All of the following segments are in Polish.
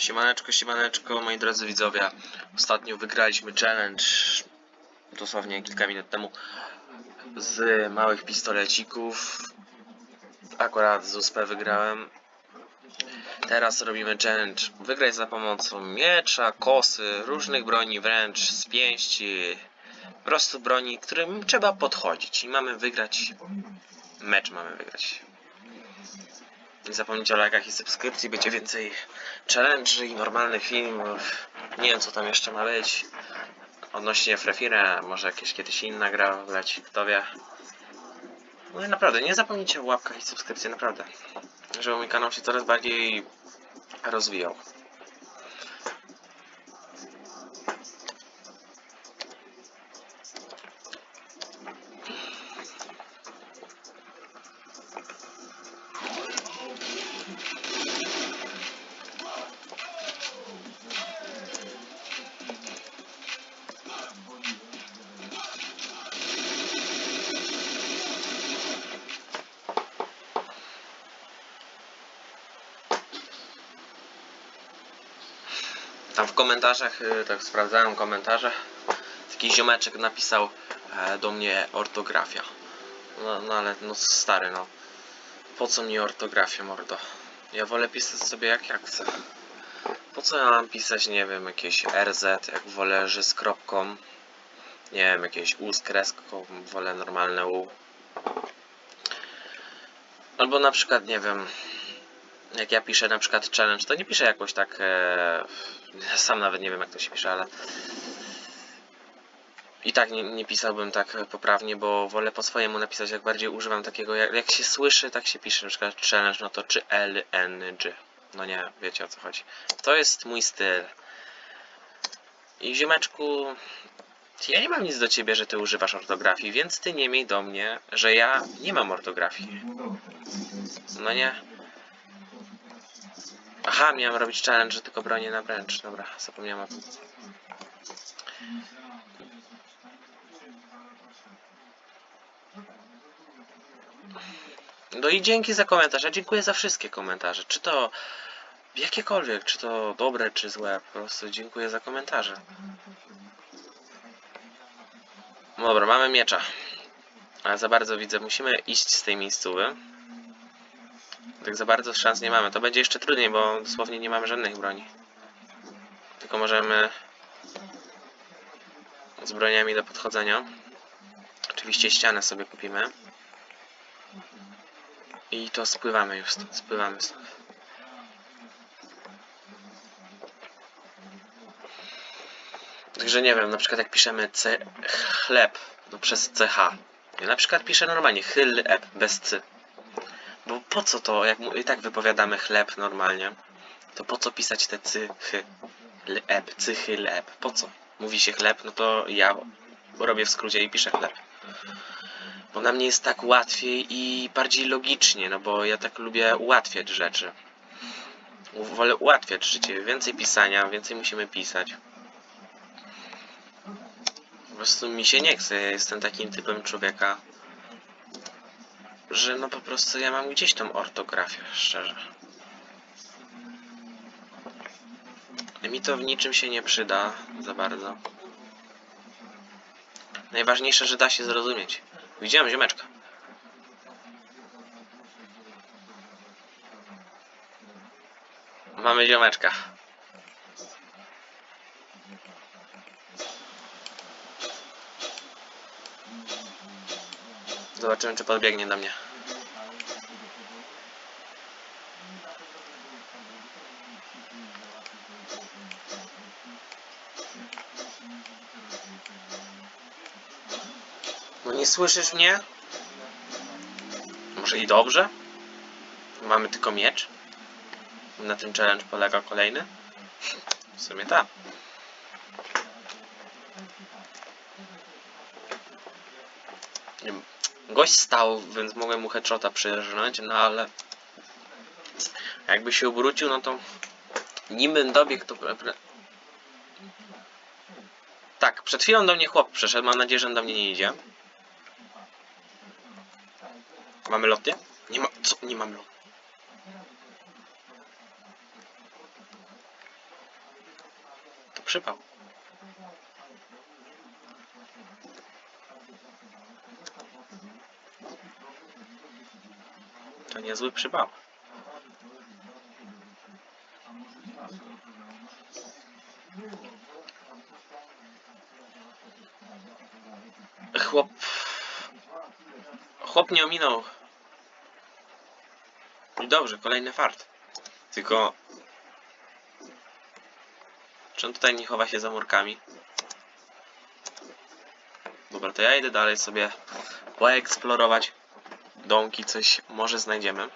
Siemaneczko, siemaneczko, moi drodzy widzowie. Ostatnio wygraliśmy challenge, dosłownie kilka minut temu, z małych pistolecików. Akurat z USP wygrałem. Teraz robimy challenge. Wygrać za pomocą miecza, kosy, różnych broni, wręcz z pięści. Po prostu broni, którym trzeba podchodzić. I mamy wygrać. Mecz mamy wygrać. Nie zapomnijcie o lajkach i subskrypcji, będzie więcej challenge i normalnych filmów. Nie wiem co tam jeszcze ma być. Odnośnie Frefira, może jakieś kiedyś inna gra leci, kto wie. No i naprawdę, nie zapomnijcie o łapkach i subskrypcji, naprawdę. Żeby mój kanał się coraz bardziej rozwijał. Tam w komentarzach, y, tak sprawdzałem komentarze, taki ziomeczek napisał e, do mnie ortografia. No, no ale no stary no. Po co mi ortografia mordo? Ja wolę pisać sobie jak ja chcę. Po co ja mam pisać, nie wiem, jakieś RZ, jak wolę że z kropką. Nie wiem, jakieś U z kreską, wolę normalne U. Albo na przykład, nie wiem, jak ja piszę na przykład challenge, to nie piszę jakoś tak. E, sam nawet nie wiem jak to się pisze, ale. I tak nie, nie pisałbym tak poprawnie, bo wolę po swojemu napisać, jak bardziej używam takiego, jak, jak się słyszy, tak się pisze, na przykład challenge, no to czy L, N, G. No nie, wiecie o co chodzi. To jest mój styl. I ziomeczku, ja nie mam nic do ciebie, że ty używasz ortografii, więc ty nie miej do mnie, że ja nie mam ortografii. No nie. Aha, miałem robić challenge, że tylko bronię na wręcz. Dobra, zapomniałem o tym. No i dzięki za komentarze. Dziękuję za wszystkie komentarze. Czy to jakiekolwiek, czy to dobre, czy złe. Po prostu dziękuję za komentarze. No Dobra, mamy miecza. Ale za bardzo widzę, musimy iść z tej miejscowy. Tak za bardzo szans nie mamy. To będzie jeszcze trudniej, bo dosłownie nie mamy żadnych broni. Tylko możemy z broniami do podchodzenia. Oczywiście ścianę sobie kupimy. I to spływamy już. Spływamy stąd. Także nie wiem, na przykład jak piszemy C chleb, no przez CH. Ja na przykład piszę normalnie chleb bez C. Bo po co to, jak i tak wypowiadamy chleb normalnie, to po co pisać te cychy, leb, cychy, leb, po co? Mówi się chleb, no to ja robię w skrócie i piszę chleb. Bo na mnie jest tak łatwiej i bardziej logicznie, no bo ja tak lubię ułatwiać rzeczy. Wolę ułatwiać życie, więcej pisania, więcej musimy pisać. Po prostu mi się nie chce, ja jestem takim typem człowieka, że no po prostu ja mam gdzieś tą ortografię, szczerze. Mi to w niczym się nie przyda za bardzo. Najważniejsze, że da się zrozumieć. Widziałem ziomeczka. Mamy ziomeczka. Zobaczymy, czy podbiegnie do mnie. No nie słyszysz mnie? Może i dobrze? Mamy tylko miecz? Na tym challenge polega kolejny? W sumie tak. Nie wiem, Gość stał, więc mogłem mu headshota przyrżnąć, no ale jakby się obrócił, no to nim bym dobiegł, to... Tak, przed chwilą do mnie chłop przeszedł, mam nadzieję, że on do mnie nie idzie. Mamy lotnie? Nie ma... co? Nie mam lot. przypał. To niezły przypał. Chłop... Chłop nie ominął. Dobrze, kolejny fart. Tylko... Czy on tutaj nie chowa się za murkami? Dobra, to ja idę dalej sobie poeksplorować domki, coś może znajdziemy.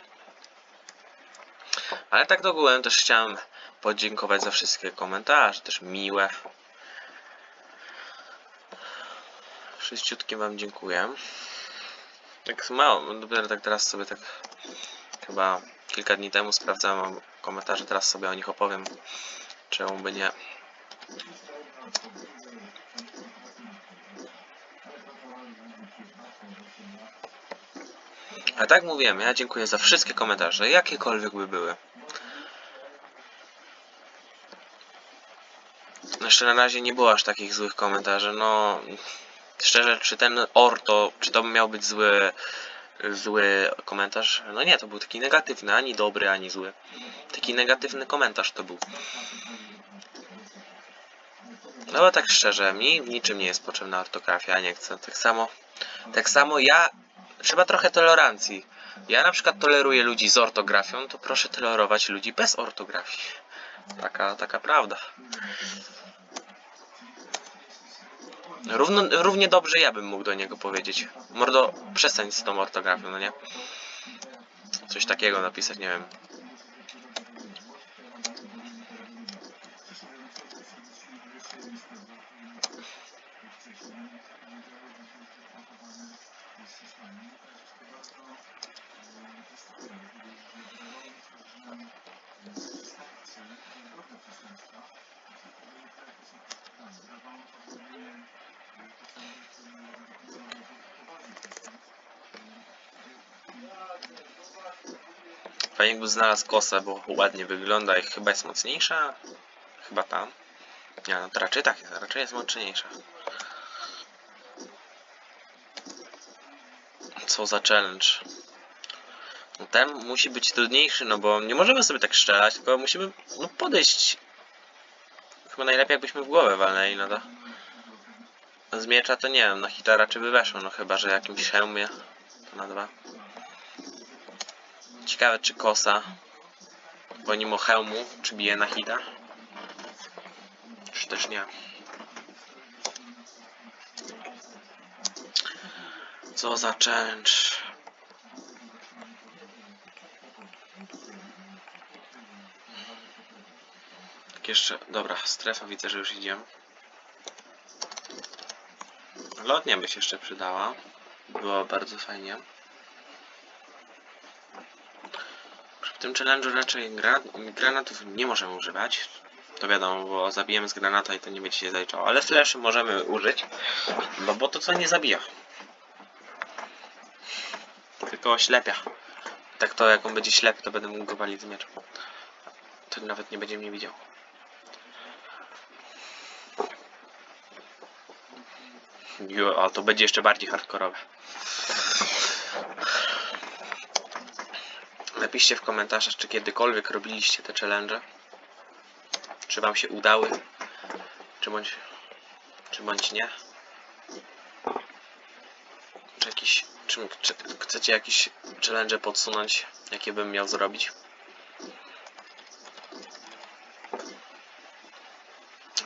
Ale tak ogółem też chciałem podziękować za wszystkie komentarze, też miłe. Wszyściutkim wam dziękuję. Tak mało, dopiero tak teraz sobie tak chyba kilka dni temu sprawdzałem komentarze, teraz sobie o nich opowiem. Czemu by nie? A tak mówiłem, ja dziękuję za wszystkie komentarze, jakiekolwiek by były. Jeszcze na razie nie było aż takich złych komentarzy, no... Szczerze, czy ten orto, czy to miał być zły, zły komentarz? No nie, to był taki negatywny, ani dobry, ani zły. Taki negatywny komentarz to był. No bo tak szczerze, mi w niczym nie jest potrzebna ortografia, nie chcę. Tak samo, tak samo ja, trzeba trochę tolerancji. Ja na przykład toleruję ludzi z ortografią, to proszę tolerować ludzi bez ortografii. Taka, taka prawda. Równo, równie dobrze ja bym mógł do niego powiedzieć. Mordo, przestań z tą ortografią, no nie? Coś takiego napisać, nie wiem. Fajnie jakby znalazł kosę, bo ładnie wygląda i chyba jest mocniejsza. Chyba tam. Nie, no to raczej tak jest, raczej jest mocniejsza. Co za challenge. No ten musi być trudniejszy, no bo nie możemy sobie tak strzelać, tylko musimy no, podejść. Chyba najlepiej jakbyśmy w głowę walnęli, no to. Z miecza to nie wiem, na hita raczej by weszło, no chyba, że jakimś hełmie. To na dwa. Ciekawe czy kosa pomimo hełmu, czy bije na hita? Czy też nie? Co za challenge? Tak jeszcze, dobra, strefa widzę, że już idziemy. Lotnia by się jeszcze przydała. Było bardzo fajnie. Tym challenge'u raczej gra granatów nie możemy używać. To wiadomo, bo zabijemy z granata i to nie będzie się zaliczało. Ale flash możemy użyć, bo, bo to co nie zabija. Tylko oślepia. Tak to jak on będzie ślepy, to będę mógł go walić z miecza. To nawet nie będzie mnie widział. Jo, a to będzie jeszcze bardziej hardkorowe. Napiszcie w komentarzach, czy kiedykolwiek robiliście te challenge. Czy wam się udały? Czy bądź, czy bądź nie? Czy jakiś, czy, czy chcecie jakieś challenge podsunąć, jakie bym miał zrobić?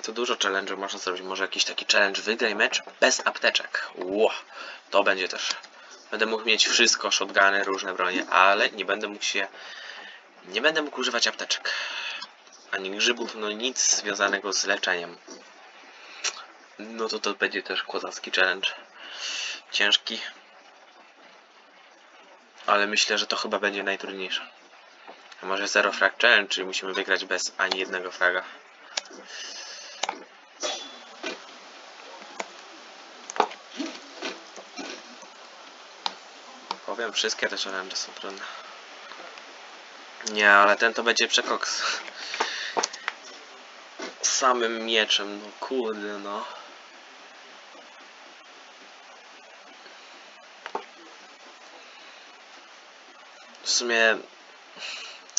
To dużo challenge można zrobić. Może jakiś taki challenge wygraj mecz bez apteczek. Ło, to będzie też Będę mógł mieć wszystko, shotguny, różne bronie, ale nie będę mógł się... Nie będę mógł używać apteczek. Ani grzybów, no nic związanego z leczeniem. No to to będzie też kozacki challenge. Ciężki. Ale myślę, że to chyba będzie najtrudniejsze. A może zero frag challenge, czyli musimy wygrać bez ani jednego fraga. Wszystkie te challenge są trudne. Nie, ale ten to będzie przekoks. samym mieczem, no kurde no. W sumie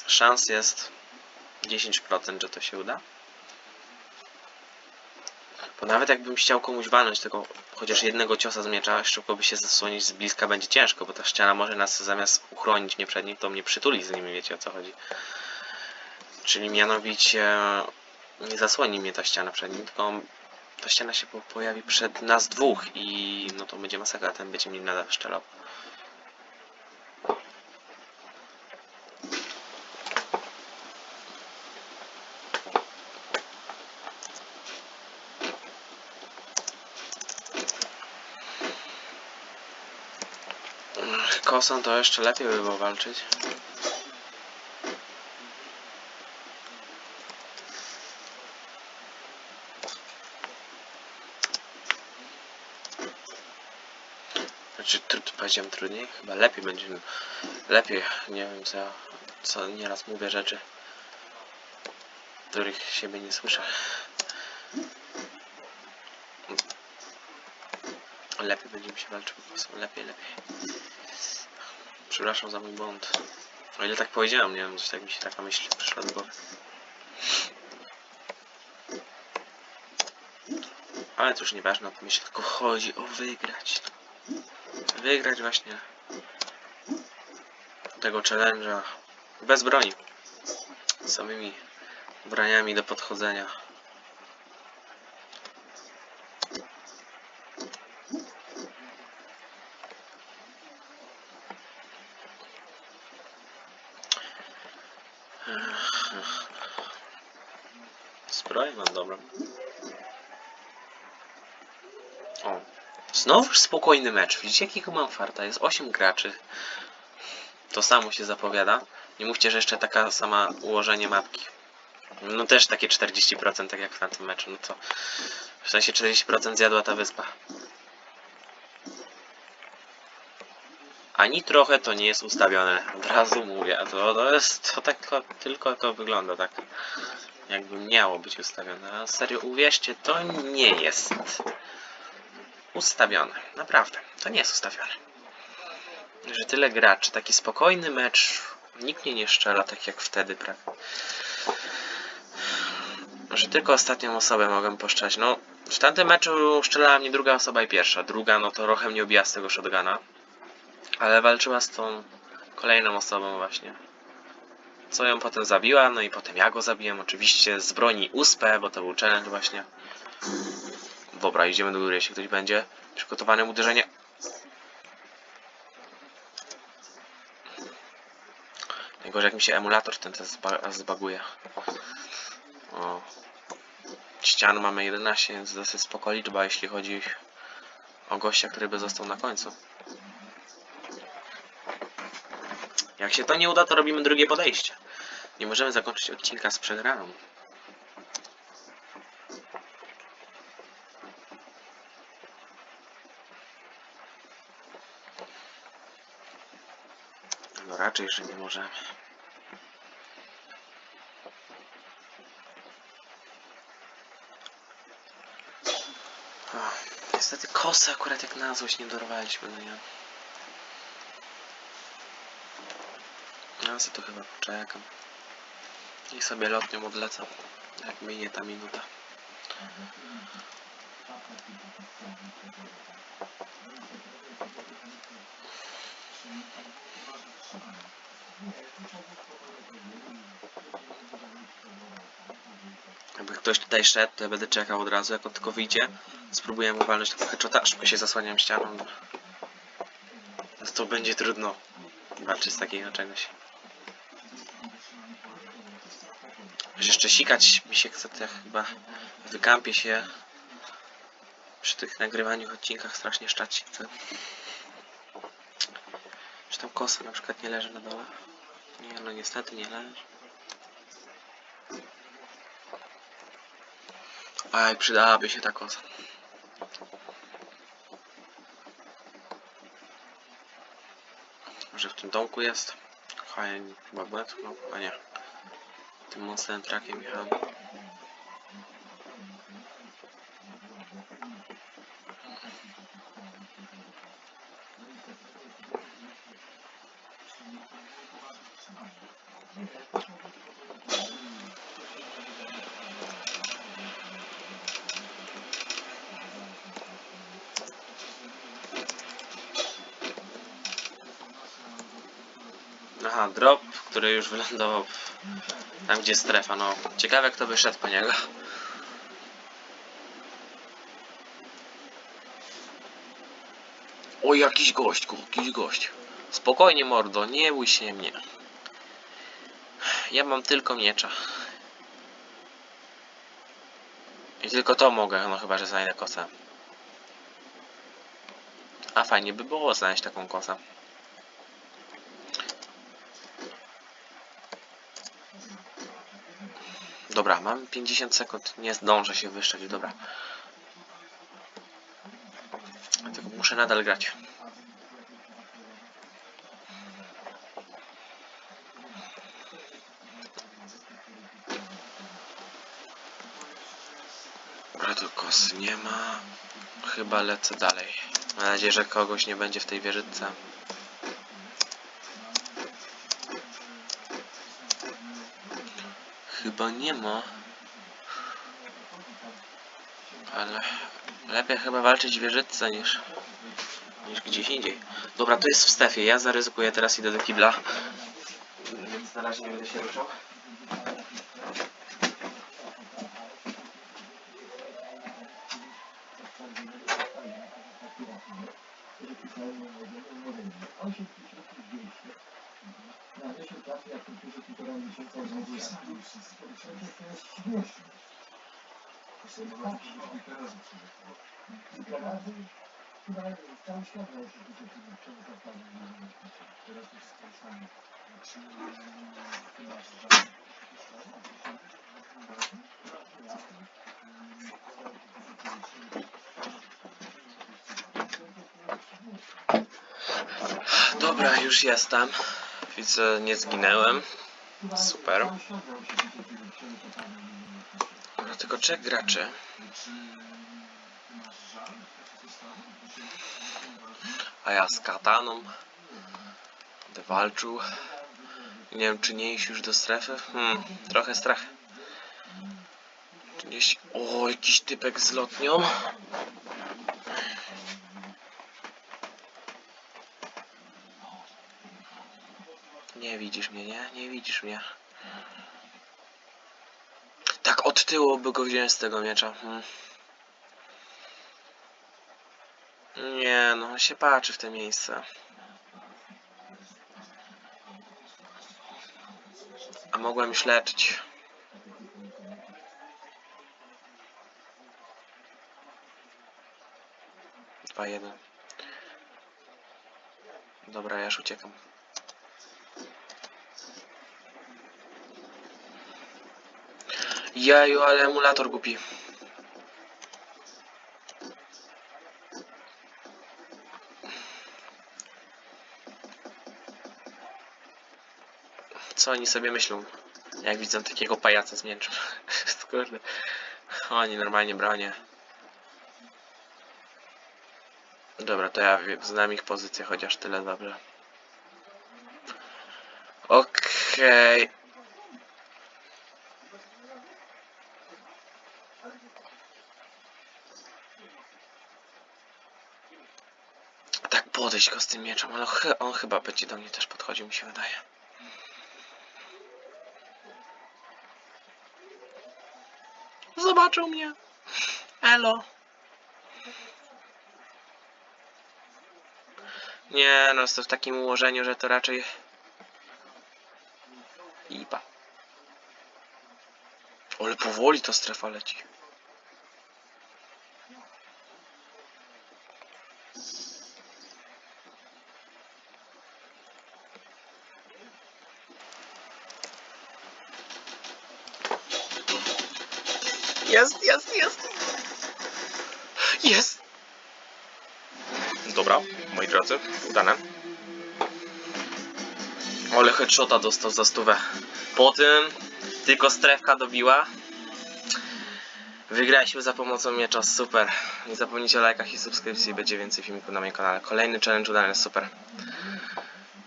szans jest 10%, że to się uda. Bo nawet jakbym chciał komuś walnąć tego chociaż jednego ciosa z miecza, szybko by się zasłonić z bliska będzie ciężko, bo ta ściana może nas zamiast uchronić mnie przed nim, to mnie przytuli z nimi, wiecie o co chodzi. Czyli mianowicie nie zasłoni mnie ta ściana przed nim, tylko ta ściana się po- pojawi przed nas dwóch i no to będzie masakra, ten będzie mnie nadal szczelał. Kosą to jeszcze lepiej by było walczyć. Znaczy, powiedziałem trudniej? Chyba lepiej będzie. Lepiej, nie wiem co, co nieraz mówię rzeczy, których siebie nie słyszę. Lepiej będzie mi się walczył po prostu. Lepiej, lepiej. Przepraszam za mój błąd. O ile tak powiedziałem, nie wiem, coś tak mi się taka myśl przyszła do głowy. Ale już nieważne o to myśl, tylko chodzi o wygrać. Wygrać właśnie tego challenge'a bez broni. Samymi braniami do podchodzenia. Zbroję mam dobrą. O. Znowu spokojny mecz. Widzicie jakiego mam farta? Jest 8 graczy. To samo się zapowiada. Nie mówcie, że jeszcze taka sama ułożenie mapki. No też takie 40% tak jak w tamtym meczu. No to w sensie 40% zjadła ta wyspa. Ani trochę to nie jest ustawione. Od razu mówię. To, to jest to tak tylko, tylko to wygląda tak. Jakby miało być ustawione. A serio uwierzcie, to nie jest ustawione. Naprawdę. To nie jest ustawione. Że tyle graczy, taki spokojny mecz. Nikt mnie nie szczela tak jak wtedy prawie. Że tylko ostatnią osobę mogłem poszczać. No, w tamtym meczu szczelała mnie druga osoba i pierwsza. Druga, no to trochę mnie obija z tego shotguna. Ale walczyła z tą kolejną osobą właśnie. Co ją potem zabiła, no i potem ja go zabiłem. Oczywiście z broni USP, bo to był challenge właśnie. Dobra, idziemy do góry, jeśli ktoś będzie. Przygotowane uderzenie. Najgorzej jak mi się emulator ten też zba zbaguje. O. Ścian mamy 11, więc dosyć spoko liczba, jeśli chodzi o gościa, który by został na końcu. Jak się to nie uda, to robimy drugie podejście. Nie możemy zakończyć odcinka z przegraną. No raczej, że nie możemy. Niestety kosy akurat jak na złość nie dorwaliśmy, no nie. Sobie tu chyba poczekam. I sobie lotnią odlecę, jak minie ta minuta. Jakby ktoś tutaj szedł, to ja będę czekał od razu, jak on tylko wyjdzie. Spróbuję mu walnąć tego headshota, szybko się zasłaniam ścianą. To będzie trudno walczyć z takiego czegoś. Że jeszcze sikać mi się chce, to ja chyba wykampię się przy tych nagrywaniu odcinkach strasznie szczać chce. Czy tam kosa na przykład nie leży na dole? Nie, no niestety nie leży. Aj, przydałaby się ta kosa. Może w tym domku jest? Fajnie, chyba wetchnął, a nie. Tym mocnym trakiem jechałem. Aha, drop, który już wylądował tam, gdzie strefa. No, ciekawe, kto by szedł po niego. O, jakiś gość, jakiś gość. Spokojnie, mordo, nie bój się mnie. Ja mam tylko miecza. I tylko to mogę, no chyba, że znajdę kosę. A fajnie by było znaleźć taką kosę. Dobra, mam 50 sekund, nie zdążę się wyszczeć, dobra. Tylko muszę nadal grać. Dobra, kosy nie ma. Chyba lecę dalej. Mam nadzieję, że kogoś nie będzie w tej wieżyczce. Chyba nie ma. Ale lepiej chyba walczyć w wieżyczce niż, niż gdzieś indziej. Dobra, to jest w stefie. Ja zaryzykuję teraz idę do kibla. Więc na razie nie będę się ruszał. Dobra, już jestem. Widzę, nie zginęłem. Super. Dobra, tylko trzech graczy. A ja z kataną. Będę walczył. Nie wiem, czy nie iść już do strefy. Hmm, trochę strach. Tu Gdzieś... O, jakiś typek z lotnią. Nie widzisz mnie, nie? Nie widzisz mnie. Tak od tyłu by go wziąłem z tego miecza. Hmm. Nie, no się patrzy w te miejsce. A mogłem już leczyć. Dwa jeden. Dobra, ja już uciekam. Jaju, ale emulator głupi. Co oni sobie myślą, jak widzą takiego pajaca z mieczem? Kurde. Oni normalnie bronię. Dobra, to ja znam ich pozycję, chociaż tyle dobrze. Okej. Tak podejść go z tym mieczem, ale on chyba będzie do mnie też podchodził, mi się wydaje. Zobaczył mnie. Elo. Nie, no jest to w takim ułożeniu, że to raczej... Iba. Ale powoli ta strefa leci. Jest, jest, jest! Jest! Dobra, moi drodzy, udane. Ale headshota dostał za stówę. Po tym tylko strefka dobiła. Wygraliśmy za pomocą miecza, super. Nie zapomnijcie o lajkach i subskrypcji, będzie więcej filmików na moim kanale. Kolejny challenge udany, super.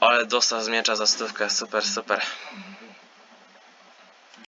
Ale dostał z miecza za stówkę, super, super.